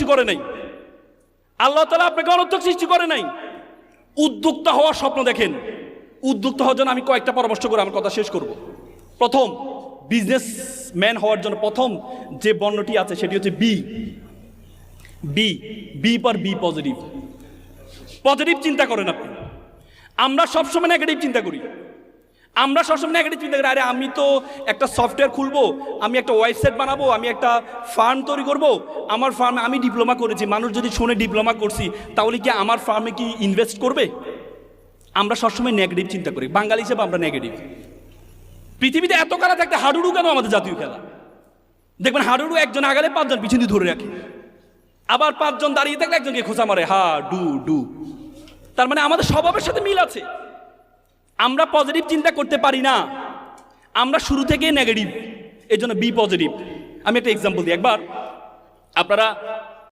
সৃষ্টি করে নাই। আল্লাহ তালা আপনাকে অনর্থক সৃষ্টি করে নাই। উদ্যোক্তা হওয়ার স্বপ্ন দেখেন। উদ্যোক্তা হওয়ার জন্য আমি কয়েকটা পরামর্শ করে আমার কথা শেষ করব। প্রথম বিজনেস ম্যান হওয়ার জন্য প্রথম যে বর্ণটি আছে সেটি হচ্ছে বি বি বি পর বি পজিটিভ পজিটিভ চিন্তা করেন আপনি। আমরা সবসময় নেগেটিভ চিন্তা করি। আমরা সবসময় নেগেটিভ চিন্তা করি, আরে আমি তো একটা সফটওয়্যার খুলবো, আমি একটা ওয়েবসাইট বানাবো, আমি একটা ফার্ম তৈরি করব, আমার ফার্মে আমি ডিপ্লোমা করেছি, মানুষ যদি শুনে ডিপ্লোমা করছি, তাহলে কি আমার ফার্মে কি ইনভেস্ট করবে? আমরা সবসময় নেগেটিভ চিন্তা করি, বাঙালি হিসেবে আমরা নেগেটিভ। পৃথিবীতে এত খেলা থাকতে, হাডুডু কেন আমাদের জাতীয় খেলা? দেখবেন হাডুডু একজন আগালে পাঁচজন পিছনে ধরে রাখে। আবার পাঁচজন দাঁড়িয়ে থাকলে একজনকে খোঁচা মারে হা ডু ডু তার মানে আমাদের স্বভাবের সাথে মিল আছে। আমরা পজিটিভ চিন্তা করতে পারি না। আমরা শুরু থেকেই নেগেটিভ এই জন্য বি পজিটিভ আমি একটা এক্সাম্পল দিই। একবার আপনারা